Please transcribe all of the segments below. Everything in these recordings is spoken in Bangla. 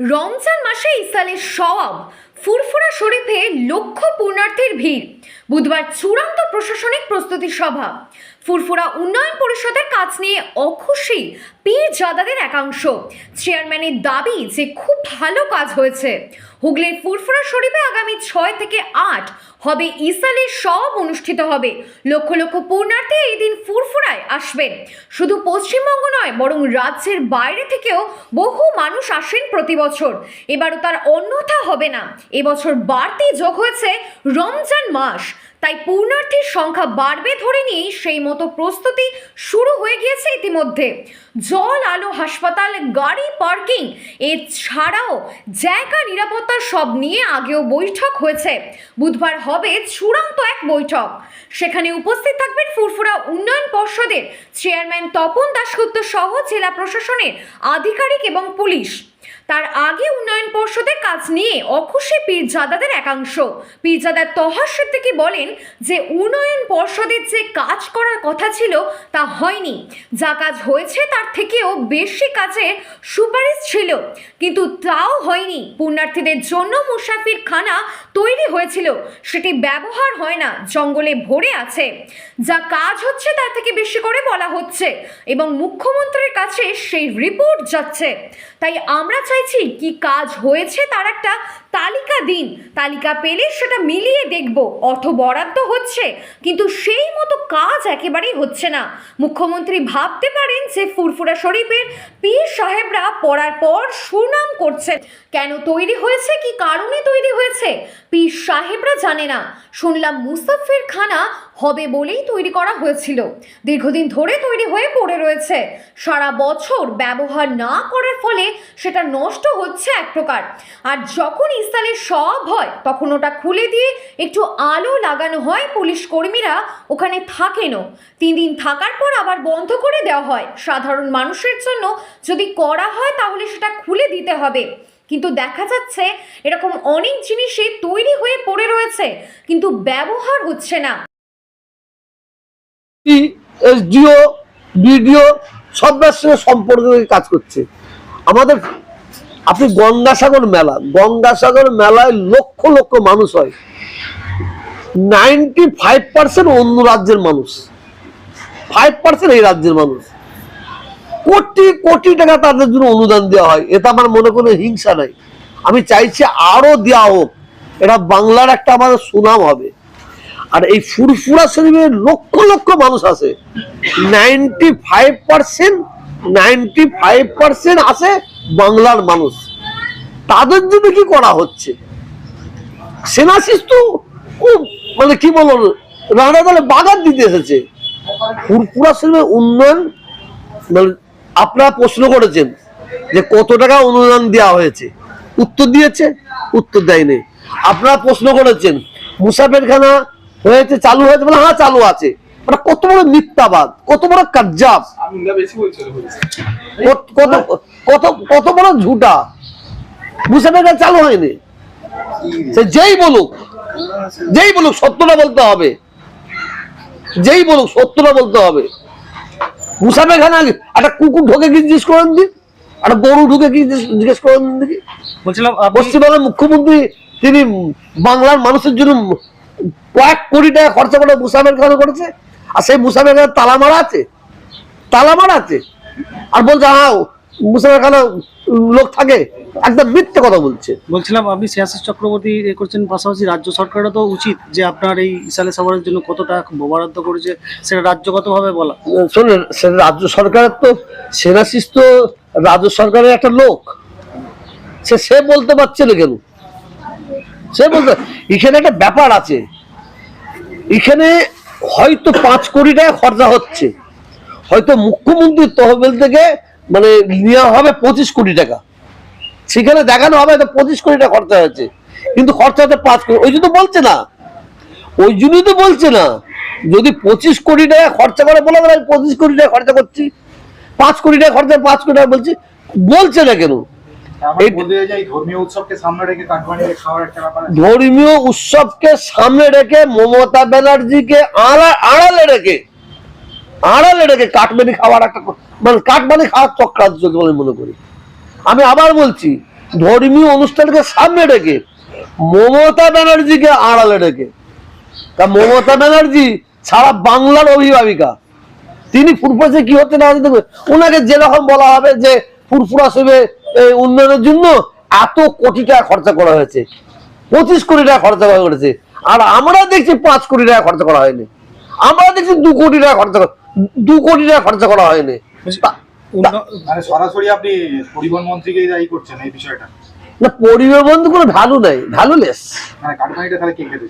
রমজান মাসে ইসালের সওয়াব ফুরফুরা শরীফে লক্ষ পূর্ণার্থীর ভিড়। বুধবার চূড়ান্ত প্রশাসনিক প্রস্তুতি সভা। ফুরফুরা উন্নয়ন পরিষদের কাজ নিয়ে অখুশি পীর জাদাদের একাংশ। চেয়ারম্যানের দাবি যে খুব ভালো কাজ হয়েছে। হুগলির ফুরফুরা শরীফে আগামী ছয় থেকে আট হবে ইসালের সব অনুষ্ঠিত হবে। লক্ষ লক্ষ পূর্ণার্থী এই দিন ফুরফুরায় আসবেন শুধু পশ্চিমবঙ্গ নয়, বরং রাজ্যের বাইরে থেকেও বহু মানুষ আসেন প্রতি বছর। এবারও তার অন্যথা হবে না। এবছর বাড়তি যোগ হয়েছে রমজান মাস। তাই পূর্ণার্থীর সংখ্যা বাড়বে ধরে নিয়েই সেই মতো প্রস্তুতি শুরু হয়ে গিয়েছে ইতিমধ্যে। জল আলো হাসপাতাল, গাড়ি পার্কিং, এছাড়াও জায়গা নিরাপত্তা সব নিয়ে আগেও বৈঠক হয়েছে। বুধবার হবে চূড়ান্ত এক বৈঠক। সেখানে উপস্থিত থাকবেন ফুরফুরা উন্নয়ন পর্ষদের চেয়ারম্যান তপন দাশগুপ্ত সহ জেলা প্রশাসনের আধিকারিক এবং পুলিশ। তার আগে উন্নয়ন পর্ষদের কাজ নিয়ে অখুশি পীরজাদাদের একাংশ। পীরজাদার তহার সিদ্দিকী বলেন যে, উন্নয়ন পর্ষদের যে কাজ করার কথা ছিল তা হয়নি। যা কাজ হয়েছে তার থেকেও বেশি কাজের সুপারিশ ছিল। কিন্তু তাও হয়নি। পুণ্যার্থীদের জন্য মুসাফির খানা তৈরি হয়েছিল। সেটি ব্যবহার হয় না, জঙ্গলে ভরে আছে। যা কাজ হচ্ছে তার থেকে বেশি করে বলা হচ্ছে এবং মুখ্যমন্ত্রীর কাছে সেই রিপোর্ট যাচ্ছে। তাই আমরা চাইছি কি কাজ হয়েছে তার একটা তালিকা দিন। তালিকা পেলে সেটা মিলিয়ে দেখব অর্থ বরাদ্দ হচ্ছে। কিন্তু সেই মতো কাজ একেবারেই হচ্ছে না। মুখ্যমন্ত্রী ভাবতে পারেন যে ফুরফুরা শরীফের পীর সাহেবরা পড়ার পর সুনাম করছেন। কেন তৈরি হয়েছে? কি কারণে তৈরি হয়েছে? পীর সাহেবরা জানে না। শুনলাম মুসাফির খানা হবে বলেই তৈরি করা হয়েছিল। দীর্ঘদিন ধরে তৈরি হয়ে পড়ে রয়েছে। সারা বছর ব্যবহার না করার ফলে সেটা নষ্ট হচ্ছে এক প্রকার। আর যখন ইস্তালের সব হয়, তখন ওটা খুলে দিয়ে একটু আলো লাগানো হয় পুলিশ কর্মীরা ওখানে থাকেনও। তিন দিন থাকার পর আবার বন্ধ করে দেওয়া হয়। সাধারণ মানুষের জন্য যদি করা হয়, তাহলে সেটা খুলে দিতে হবে। কিন্তু দেখা যাচ্ছে, এরকম অনেক জিনিসই তৈরি হয়ে পড়ে রয়েছে, কিন্তু ব্যবহার হচ্ছে না। এসডিও বিডিও সবার সঙ্গে সম্পর্ক কাজ করছে। আমাদের, আপনি গঙ্গাসাগর মেলা, গঙ্গাসাগর মেলায় লক্ষ লক্ষ মানুষ হয়। নাইনটি ফাইভ পার্সেন্ট অন্য রাজ্যের মানুষ। ফাইভ পার্সেন্ট এই রাজ্যের মানুষ। কোটি কোটি টাকা তাদের জন্য অনুদান দেওয়া হয়। এটা আমার মনে কোনো হিংসা নাই। আমি চাইছি আরও দেওয়া হোক। এটা বাংলার একটা আমাদের সুনাম হবে। আর এই ফুরফুরা শরীফে লক্ষ লক্ষ মানুষ আছে। Ninety five percent ninety five percent আছে বাংলার মানুষ। তাদের জন্য কি করা হচ্ছে? সেনাশিস তো খুব মানে কি বলব রানা দলে বাগান দিতে এসেছে। ফুরফুরা শরীফের উন্নয়ন মানে আপনারা প্রশ্ন করেছেন যে কত টাকা অনুদান দেওয়া হয়েছে। উত্তর দিয়েছে, উত্তর দেয়নি। আপনারা প্রশ্ন করেছেন, মুসাফেরখানা হয়েছে চালু হয়েছে বলে হ্যাঁ চালু আছে। ওটা কত বড় মিথ্যাবাদ কত বড় কাজ্জাব। আমিনদা বেশি বলছিল কত- কত কত বড় ঝুটা। মুসাফেরখানা চালু হয়নি। সে যেই বলুক যেই বলুক সত্যটা বলতে হবে। যেই বলুক সত্যটা বলতে হবে। মুসাফেরখানা একটা কুকুর ঢোকে কি জিজ্ঞেস করেন দিন একটা গরু ঢুকে কি জিজ্ঞেস- জিজ্ঞেস করেন দিন দেখি বলছিলাম পশ্চিমবঙ্গের মুখ্যমন্ত্রী তিনি বাংলার মানুষের জন্য কয়েক কোটি টাকা খরচা করে মুসাফের খানা করেছে। আর সেই মুসাফের খানা তালা মারা আছে। তালা মারা আছে। আর বলছে হ্যাঁ মুসাফের খানা লোক থাকে। একদম মিথ্যে কথা বলছে। বলছিলাম আপনি সিয়াসিস চক্রবর্তী এ করছেন পাশাপাশি রাজ্য সরকারেরও তো উচিত যে আপনার এই ইসালে সাভারের জন্য কত টাকা বরাদ্দ করেছে সেটা রাজ্যগতভাবে বলা। শোনেন সে রাজ্য সরকারের তো সেনাশিস তো রাজ্য সরকারের একটা লোক। সে সে বলতে পারছে না কেন? সে বলতে, এখানে একটা ব্যাপার আছে। এখানে হয়তো পাঁচ কোটি টাকা খরচা হচ্ছে। হয়তো মুখ্যমন্ত্রীর তহবিল থেকে মানে নেওয়া হবে পঁচিশ কোটি টাকা। সেখানে দেখানো হবে তো পঁচিশ কোটি টাকা খরচা হয়েছে। কিন্তু খরচা হচ্ছে পাঁচ কোটি, ওই জন্য বলছে না। ওই জন্যই তো বলছে না, যদি পঁচিশ কোটি টাকা খরচা করে, বলে আমি পঁচিশ কোটি টাকা খরচা করছি। পাঁচ কোটি টাকা খরচা, পাঁচ কোটি টাকা বলছি, বলছে না কেন? ধর্মীয় উৎসবকে সামনে রেখে মমতা ব্যানার্জিকে আড়া- আড়ালে রেখে আড়ালে রেখে কাটমানি খাওয়ার একটা মানে কাটমানি খাওয়ার চক্রান্ত চলছে বলে মনে করি। আমি আবার বলছি ধর্মীয় অনুষ্ঠানকে সামনে রেখে মমতা ব্যানার্জিকে আড়ালে রেখে তা মমতা ব্যানার্জি সারা বাংলার অভিভাবিকা তিনি ফুরফুরাসে কি হচ্ছে না ওনাকে যেরকম বলা হবে যে ফুরফুরা সেবে এই উন্নয়নের জন্য এত কোটি টাকা খরচা করা হয়েছে। পঁচিশ কোটি টাকা খরচা করা হয়েছে। আর আমরা দেখছি পাঁচ কোটি টাকা খরচা করা হয়নি। আমরা দেখছি দু কোটি টাকা খরচা করা- দু কোটি টাকা খরচা করা হয়নি। মানে সরাসরি আপনি পরিবহন মন্ত্রীকেই দায়ী করছেন এই বিষয়টা। না পরিবার বন্ধু কোনো ভ্যালু নেই ভ্যালুলেস মানে?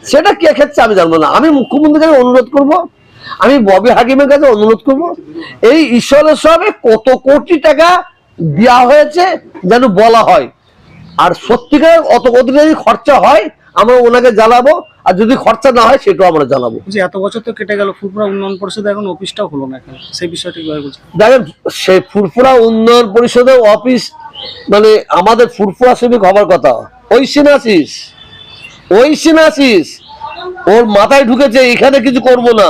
সেটা কে ক্ষেত্রে আমি জানব না। আমি মুখ্যমন্ত্রীর কাছে অনুরোধ করব। আমি ববি হাকিমের কাছে অনুরোধ করব। এই ঈশ্বরের সবে কত কোটি টাকা দেওয়া হয়েছে যেন বলা হয়। আর সত্যিকার অত টাকা যদি খরচা হয় আমরা ওনাকে জানাব আর যদি খরচা না হয় সেটাও আমরা জানাব। বলছি এত বছর তো কেটে গেল ফুরফুরা উন্নয়ন পরিষদে এখন অফিসটাও হলো না সেই বিষয়টা দেখেন সে ফুরফুরা উন্নয়ন পরিষদের অফিস মানে আমাদের ফুরফুরা শ্রমিক হবার কথা। ওই সিনাসিস ওই সিনাসিস ওর মাথায় ঢুকেছে এখানে কিছু করব না।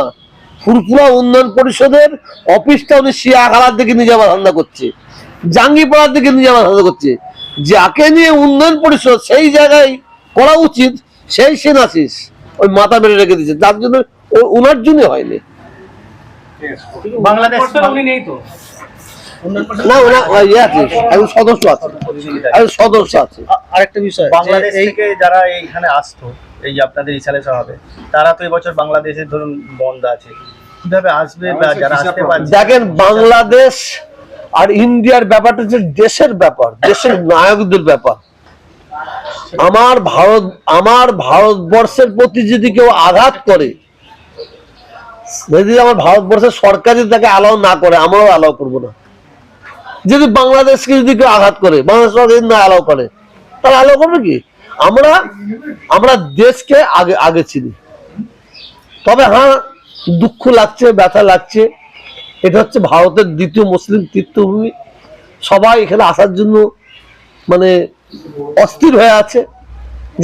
ফুরফুরা উন্নয়ন পরিষদের অফিসটা উনি শিয়াখালার দিকে নিজে যাওয়ার ধান্দা করছে। জাঙ্গিপাড়ার দিকে নিয়ে করছে। যাকে নিয়ে উন্নয়ন পরিষদ সেই জায়গায় করা উচিত সেই সিনাসিস ওই মাথা মেরে রেখে দিচ্ছে তার জন্য ওনার জন্য হয়নি। বাংলাদেশ নেই তো। না ওনা ইয়ে আছে একজন সদস্য আছে। একজন সদস্য আছে। আরেকটা বিষয় বাংলাদেশ থেকে যারা এইখানে আসতো এই আপনাদের ইসালে হবে তারা তো এবছর বাংলাদেশের ধরুন বন্ধ আছে। কীভাবে আসবে বা যারা আসতে পারছে? দেখেন বাংলাদেশ আর ইন্ডিয়ার ব্যাপারটা হচ্ছে দেশের ব্যাপার, দেশের নায়কদের ব্যাপার। আমার ভারত, আমার ভারতবর্ষের প্রতি যদি কেউ আঘাত করে, যদি আমার ভারতবর্ষের সরকার যদি তাকে অ্যালাউ না করে, আমরাও অ্যালাউ করব না। যদি বাংলাদেশকে যদি কেউ আঘাত করে, বাংলাদেশ না অ্যালাউ করে, তাহলে অ্যালাউ করবে কি? আমরা আমরা দেশকে আগে আগে চিনি। তবে হ্যাঁ দুঃখ লাগছে, ব্যথা লাগছে এটা হচ্ছে ভারতের দ্বিতীয় মুসলিম তীর্থভূমি। সবাই এখানে আসার জন্য মানে অস্থির হয়ে আছে।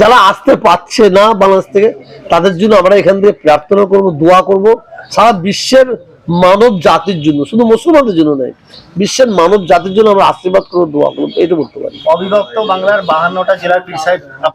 যারা আসতে পারছে না বাংলাদেশ থেকে, তাদের জন্য আমরা এখান থেকে প্রার্থনা করব, দোয়া করব। সারা বিশ্বের মানব জাতির জন্য, শুধু মুসলমানদের জন্য নয়, বিশ্বের মানব জাতির জন্য আমরা আশীর্বাদ করব, দোয়া করব এটা বলতে পারি। অবিভক্ত বাংলার বাহান্নটা জেলার